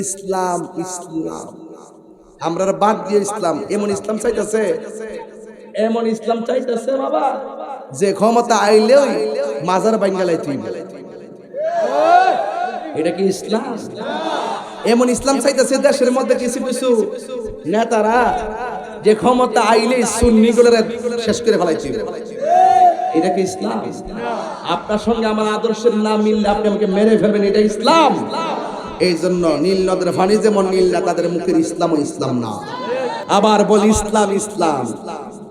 ইসলাম ইসলাম। আমরা বাদ দিয়ে ইসলাম। এমন ইসলাম চাইতেছে? এমন ইসলাম চাইতেছে বাবা। যে ক্ষমতা আইলেও মাজার বাঙ্গালাই তুই এটা কি ইসলাম? এমন ইসলাম চাইতেছে দেশের মধ্যে কিছু কিছু নেতারা যে ক্ষমতা আইলে সুন্নি শেষ করে ফেলাইছে এটা কি ইসলাম? আপনার সঙ্গে আমার আদর্শের না মিললে আপনি আমাকে মেরে ফেলবেন, এটা ইসলাম। এই জন্য নীল নদের ফানি যেমন নীল না, তাদের মুখের ইসলাম ইসলাম না। আবার বলি ইসলাম ইসলাম।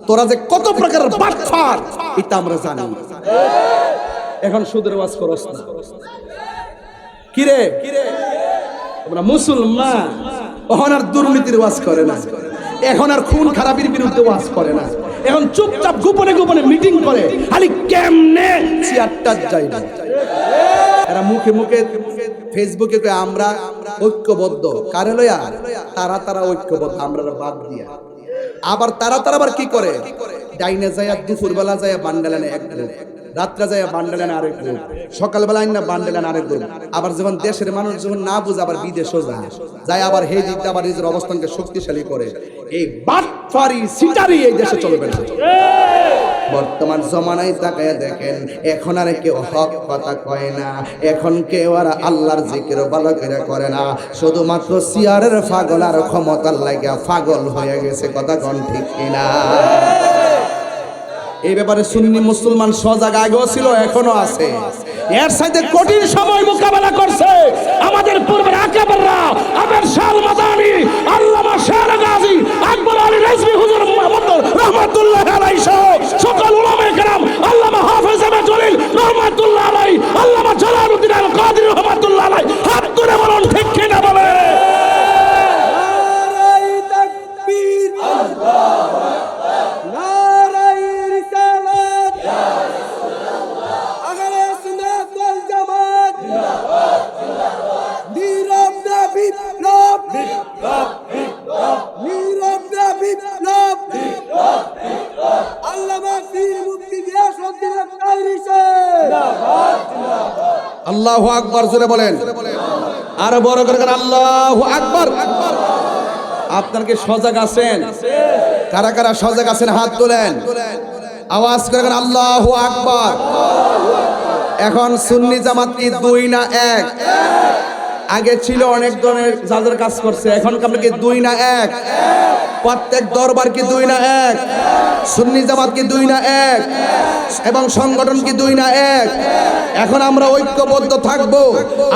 তোরা যে কত প্রকার বাটফার এটা আমরা জানি। এখন সুদের ওয়াজ করস না। কিরে? মুসলমান, এখন আর দুর্নীতির ওয়াজ করে না। এখন আর খুন খারাপির বিরুদ্ধে ওয়াজ করে না। এখন চুপচাপ গোপনে গোপনে মিটিং করে, খালি কেমনে চেয়ারটা যায় না এরা মুখে মুখে ফেসবুকে কয়, আমরা ঐক্যবদ্ধ। কারে লয়া তারা তারা ঐক্যবদ্ধ, আমরা বাদ দিয়া। আবার তারা তারা আবার কি করে? ডাইনে যায় দুপুরবেলা যায় বান্ডালানে এক রাত্রে যায় বান্ডালানে আরেক গ্রুপ, সকালবেলা না বান্ডালানে আরেক গ্রুপ। আবার যখন দেশের মানুষ যখন না বুঝে, আবার বিদেশও যায়। যায় আবার হে দিকটা আবার নিজের অবস্থানকে শক্তিশালী করে। এই বাটফারি সিটারি এই দেশে চলবে না। বর্তমান জমানায় তাকায় দেখেন, এখন আর কেউ হক কথা কয় না। এখন কেউ আর আল্লাহর জিকির ভালো করে করে না। শুধুমাত্র সিয়ারের পাগল আর ক্ষমতার লাগা পাগল হয়ে গেছে, কথা কন ঠিক কিনা? এই ব্যাপারে সুন্নি মুসলমান সজাগ আগেও ছিল এখনও আছে। এর সাথে কঠিন সময় মোকাবেলা করছে আমাদের পূর্বের আকাবেররা, আবের শাল মাদানি, আল্লামা শের গাজী আকবর আলী রেজভি হুজুর আল্লাহু আকবার, জোরে বলেন। আরও বড় করে আল্লাহ আকবর। আপনার কি সজাগ আছেন? কারা কারা সজাগ আছেন? হাত তোলেন। আওয়াজ করে আল্লাহ আকবার। এখন সুন্নি জামাত কি দুই না এক? আগে ছিল অনেক ধরনের যাদের কাজ করছে, এখন আমরা কি দুই না এক? প্রত্যেক দরবার কি দুই না এক? সুন্নি জামাত কি দুই না এক? এবং সংগঠন কি দুই না এক? এখন আমরা ঐক্যবদ্ধ থাকব।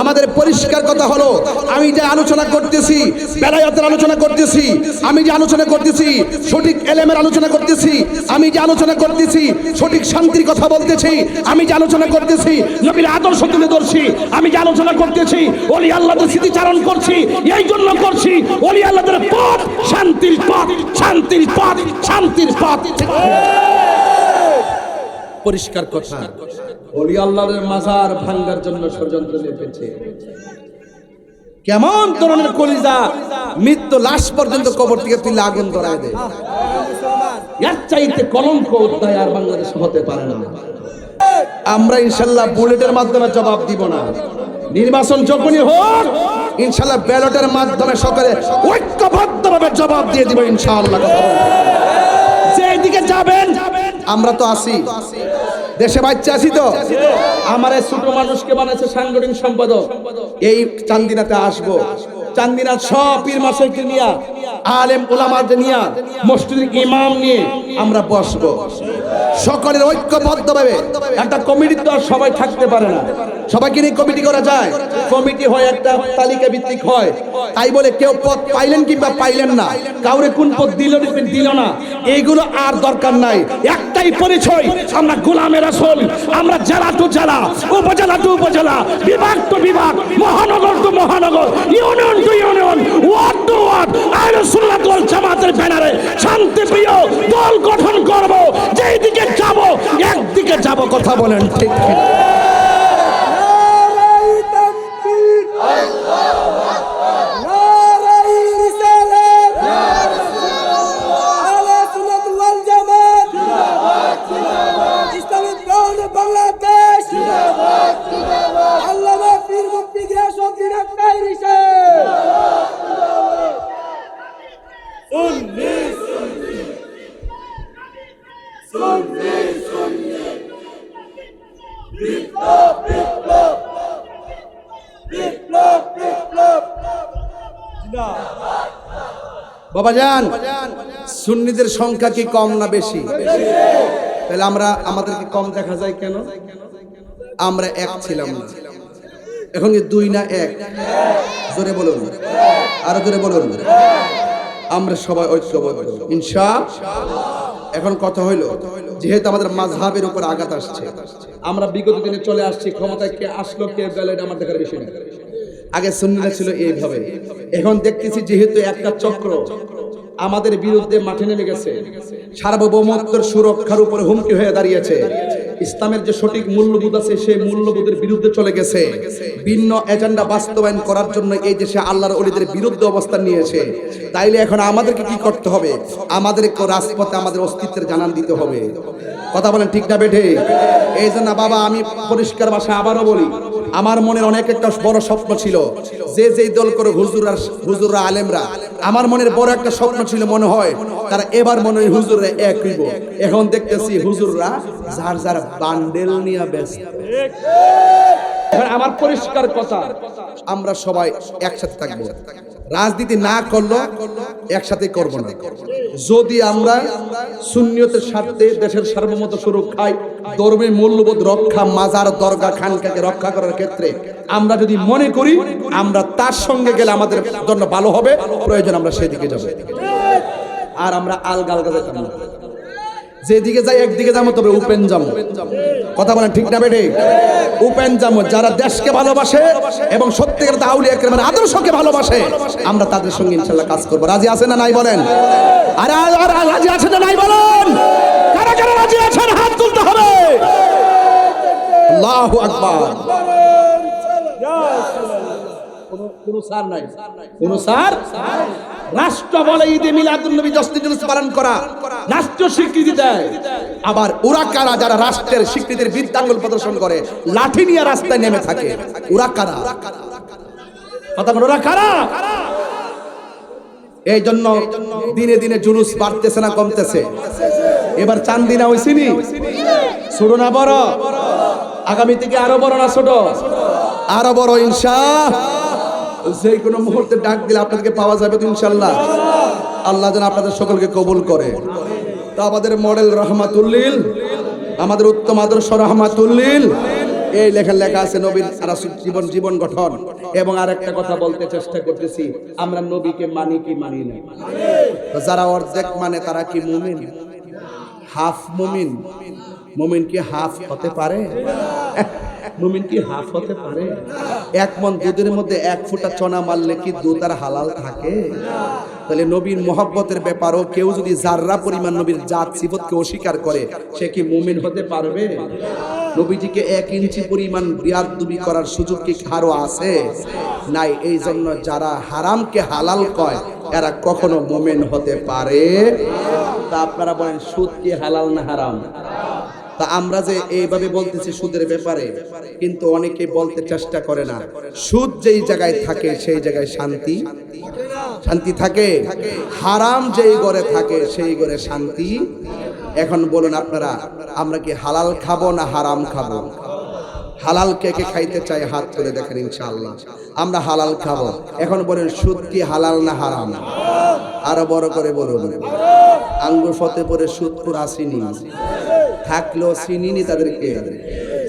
আমাদের পরিষ্কার কথা হলো, আমি যে আলোচনা করতেছি, বেলায়াতের আলোচনা করতেছি, আমি যে আলোচনা করতেছি, সঠিক এলেমের আলোচনা করতেছি, আমি যে আলোচনা করতেছি, সঠিক শান্তির কথা বলতেছি, আমি যে আলোচনা করতেছি, নবীর আদর্শ তুলে ধরছি, আমি যে আলোচনা করতেছি, ওলি আল্লাহদের স্মৃতিচারণ করছি এই জন্য করছি। ওলি আল্লাহদের পথ, শান্তির পথ শান্তির পথ শান্তির পথ। পরিষ্কার কথা। ওলি আল্লাহর মাজার ভাঙ্গার জন্য ষড়যন্ত্র লেগেছে কেমন ধরনের কলিজা মৃত্যু লাশ পর্যন্ত কবর থেকে তুলে আগুন ধরায় দেয়। এর চাইতে কলঙ্ক অধ্যায় আর বাংলাদেশ হতে পারে না। আমরা ইনশাল্লাহ বুলেটের মাধ্যমে জবাব দিব না। নির্বাচন যখনই হোক, ইনশাল্লাহ ব্যালটের মাধ্যমে সকালে ঐক্যবদ্ধভাবে জবাব দিয়ে দিব ইনশাআল্লাহ। যে দিকে যাবেন, আমরা তো আসি দেশে বাচ্চা আছি তো। আমার ছোট মানুষকে বানাচ্ছে সাংগঠনিক সম্পাদক। এই চান্দিনাতে আসব। চান্দিনা সব পীর মাসেকে নিয়ে, আলেম ওলামাদের নিয়ে, মসজিদের ইমাম নিয়ে আমরা বসবো। সকলের ঐক্যবদ্ধভাবে একটা কমিটি তো আর সবাই থাকতে পারে না। সবাইকে নিয়ে কমিটি করা যায়। কমিটি হয় একটা তালিকা ভিত্তিক হয়। তাই বলে কেউ পদ পাইলেন কিংবা পাইলেন না। কাউরে কোন পদ দিল দিল না। এইগুলো আর দরকার নাই। একটাই পরিচয়, আমরা গোলামের আসল আমরা জেলা টু জেলা, উপজেলা টু উপজেলা, বিভাগ টু বিভাগ, মহানগর টু মহানগর, union to union, ward to ward আইন সুন্নাত ওয়াল জামাতের ব্যানারে শান্তিপ্রিয় দল গঠন করব। যেই দিকে যাব, একদিকে যাব, কথা বলেন ঠিক ঠিক বাবা যান সুন্নিদের সংখ্যা কি কম না বেশি? তাহলে আমরা আমাদেরকে কম দেখা যায় কেন? আমরা এক ছিলাম না। এখন দুই না এক, জোরে বলুন। আরও জোরে বলুন। আমরা সবাই ঐক্যবদ্ধ। ইনশাআল্লাহ এখন কথা হইল, যেহেতু আমাদের মাঝহাবের উপর আঘাত আসছে, আমরা বিগত দিনে চলে আসছি, ক্ষমতায় কে আসলো, কে গেল, এটা আমার দেখার বিষয় না। আগে সুন্নিরা ছিল এইভাবে। এখন দেখতেছি যেহেতু একটা চক্র আমাদের বিরুদ্ধে মাঠে নেমে গেছে, সার্বভৌমত্বের সুরক্ষার উপর হুমকি হয়ে দাঁড়িয়েছে ইসলামের যে সঠিক মূল্যবোধ আছে, সেই মূল্যবোধের বিরুদ্ধে চলে গেছে। ভিন্ন এজেন্ডা বাস্তবায়ন করার জন্য এই দেশে আল্লাহর অলিদের বিরুদ্ধে অবস্থান নিয়েছে। তাইলে এখন আমাদেরকে কি করতে হবে? আমাদের রাজপথে আমাদের অস্তিত্বের জানান দিতে হবে। কথা বলেন ঠিক না বেঠে? এই জন্য বাবা, আমি পরিষ্কার ভাষা আবারও বলি আমার মনের অনেক একটা বড় স্বপ্ন ছিল। যে যে দল করে হুজুরা হুজুরা আলেমরা, আমার মনের বড় একটা স্বপ্ন ছিল মনে হয়, তারা এবার মনে হয় হুজুরে এক হইব। এখন দেখতেছি হুজুররা যার যার বান্ডেল নিয়ে ব্যস্ত। আমার পরিষ্কার কথা। আমরা সবাই একসাথে থাকব। রাজনীতি না করল একসাথে করব না। যদি আমরা শূন্যতের স্বার্থে দেশের সার্বভৌমত্ব সুরক্ষায় ধর্মের মূল্যবোধ রক্ষা, মাজার দরগা খানকাকে রক্ষা করার ক্ষেত্রে আমরা যদি মনে করি, আমরা তার সঙ্গে গেলে আমাদের জন্য ভালো হবে, প্রয়োজন আমরা সেদিকে যাব। আর আমরা আলগা আলগা যেতাম না। যেদিকে যাই, একদিকে যাব, তবে উপেন যাব। কথা বলেন ঠিক না বেটে? উপেন যাব। যারা দেশকে ভালোবাসে এবং সত্যিকার তাহলে একেবারে আদর্শকে ভালোবাসে, আমরা তাদের সঙ্গে ইনশাল্লাহ কাজ করব। রাজি আছে না নাই বলেন? আর, রাজি আছে না নাই বলেন? কারা কারা রাজি আছেন? হাত তুলতে হবে। আল্লাহু আকবার। কোন সার রাষ্ট্র বলে ঈদে মিলাদুল নবী জশ্নে জুলুস পালন করা। রাষ্ট্র স্বীকৃতি দেয়। আবার যারা রাষ্ট্রের স্বীকৃতির প্রদর্শন করে, লাঠি নিয়ে রাস্তায় নেমে থাকে। এই জন্য দিনে দিনে জুলুস বাড়তেছে না, কমতেছে। এবার চান্দিনা হইছিনি ছোট না বড়? আগামী থেকে আরও বড় না ছোট? আরও বড় ইনশা যে কোনো মুহূর্তে ডাক দিলে আপনাদেরকে পাওয়া যাবে তো ইনশাল্লাহ। আল্লাহ যেন আপনাদের সকলকে কবুল করে। তো আমাদের মডেল রহমাতুল্লিল, আমাদের উত্তম আদর্শ রহমাতুল্লিল, এই লেখা লেখা আছে নবীর রাসূল জীবন জীবন গঠন। এবং আরেকটা কথা বলতে চেষ্টা করতেছি, আমরা নবীকে মানি কি মানি না। যারা অর্ধেক মানে তারা কি মুমিন? হাফ মুমিন। মুমিন কি হাফ হতে পারে? মুমিন কি হাফ হতে পারে? এক মন দুধের মধ্যে এক ফুটা চনা মারলে কি দুধ আর হালাল থাকে? তাহলে নবীর মহব্বতের ব্যাপারও কেউ যদি জাররা পরিমাণ নবীর জাত সিফতকে অস্বীকার করে, সে কি মুমিন হতে পারবে? নবীজিকে এক ইঞ্চি পরিমাণ বিয়াদুবি করার সুযোগ কি কারও আছে? নাই, এই জন্য যারা হারামকে হালাল কয়, এরা কখনো মোমেন হতে পারে? তা আপনারা বলেন, সুদ কি হালাল না হারাম? তা আমরা যে এইভাবে বলতেছি সুদের ব্যাপারে, কিন্তু অনেকে বলতে চেষ্টা করে না। সুদ যেই জায়গায় থাকে, সেই জায়গায় শান্তি। শান্তি থাকে। হারাম যেই ঘরে থাকে, সেই ঘরে শান্তি। এখন বলুন আপনারা, আমরা কি হালাল খাব না হারাম খাব? হালাল কে কে খাইতে চাই হাত তুলে দেখেন ইনশাআল্লাহ। আমরা হালাল খাব। এখন বলেন, সুদ কি হালাল না হারাম? আরও বড় করে বলুন। আঙ্গুর ফতে পরে সুদপুর আসিনি? থাকলেও চিনিনি তাদেরকে।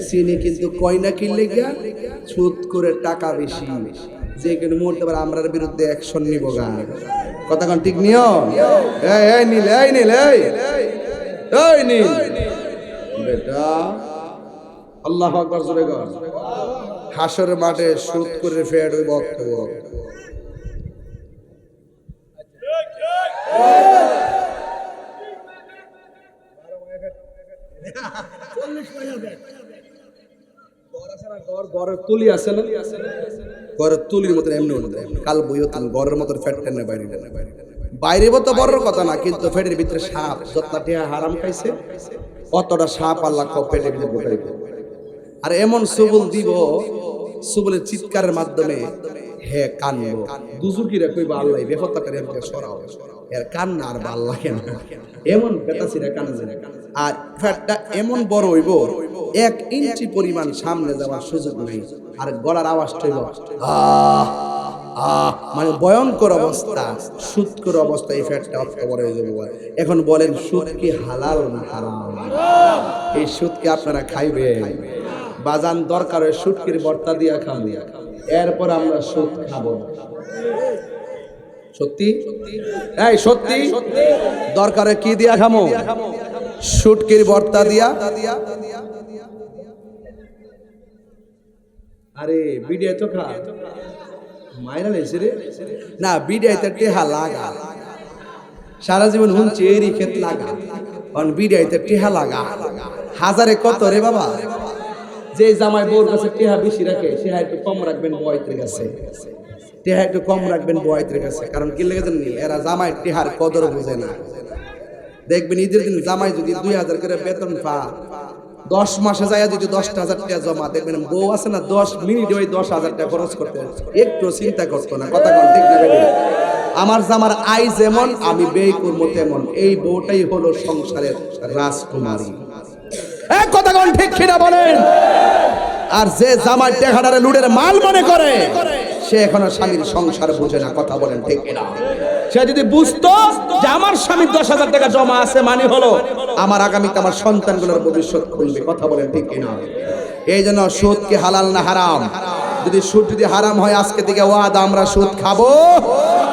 চিনি কিন্তু কয়না কিনলে গিয়া সুদ করে টাকা বেশি। যে কিন্তু মুহূর্তে আবার আমরার বিরুদ্ধে অ্যাকশন নিব গা। কতক্ষণ ঠিক নিও? এই নীল এই নীল, এই। এই, নীল। বেটা, আল্লাহ আকবার, জোরে কর। হাসর মাঠে সুদ করে ফেড ওই বক্তব্য। গড়ের তুলি আছে না? গড়ের তুলির মতন এমনি কাল বইও গড়ের ফ্যাট টেনে বাইরে টেনে বাইরে বাইরে। তো বড় কথা না কিন্তু ভিতরে সাপ যতটা টিয়া হারাম খাইছে অতটা সাপ আল্লাহ কো পেটের ভিতরে ঢুকাই আর এমন সুবুল দিব সুবুলের চিৎকারের মাধ্যমে হে কানবো। দুজুকিরা কইবা আল্লাহ আমাকে সরাও। এর কান্না আর ভালো লাগে না। এমন বেতাসিরা কান্দে আর ফ্যাটটা এমন বড় হইব এক ইঞ্চি পরিমাণ সামনে যাওয়ার সুযোগ নেই। আর গলার আওয়াজটা হইব আহ মানে ভয়ঙ্কর অবস্থা। সুৎকর অবস্থা এই ফ্যাটটা অক্টোবর হয়ে যাবে। এখন বলেন সুদ কি হালাল না হারাম? এই সুদকে আপনারা খাইবেন? বাজান দরকার হয় সুটকির বর্তা দিয়া খাব এরপর আমরা সুদ খাব। সত্যি? এই, সত্যি? দরকারে কি দিয়া খামো? সুটকির বর্তা দিয়া? আরে বিডিয়া তো খা। মাইরা লেছে রে। না বিডিয়াইতে টেহা লাগা। সারা জীবন হুন চেরি ক্ষেত লাগা। অন বিডিয়াইতে টেহা লাগা। হাজারে কত রে বাবা? যে জামাই বউর কাছে টেহা বেশি রাখে, সে একটু কম রাখবেন বয়তের কাছে। টেহা একটু কম রাখবেন বয়তের কাছে, কারণ কি লেগে জানি এরা জামাই টেহার কদর বোঝে না। দেখবেন ঈদের দিন জামাই যদি দুই হাজার করে বেতন পা দশ মাসে যায় যদি দশটা হাজার টাকা জমা, দেখবেন বউ আছে না, দশ মিনিটে ওই দশ হাজার টাকা খরচ করতে একটু চিন্তা করতো না। কথা আমার জামার আই যেমন, আমি ব্যয় করব তেমন। এই বউটাই হলো সংসারের রাজকুমারী। এক কথা কন, ঠিক কিনা বলেন? আর যে জামার টেকাটারে লুডের মাল মনে করে সে এখনও স্বামীর সংসার বুঝে না কথা বলেন ঠিক না সে যদি বুঝতো যে আমার স্বামীর দশ হাজার টাকা জমা আছে মানে হলো আমার আগামীতে আমার সন্তানগুলোর ভবিষ্যৎ খুলবে কথা বলেন ঠিক না এই জন্য সুদ কি হালাল না হারাম। যদি সুদ যদি হারাম হয় আজকে থেকে ওয়াদ আমরা সুদ খাব।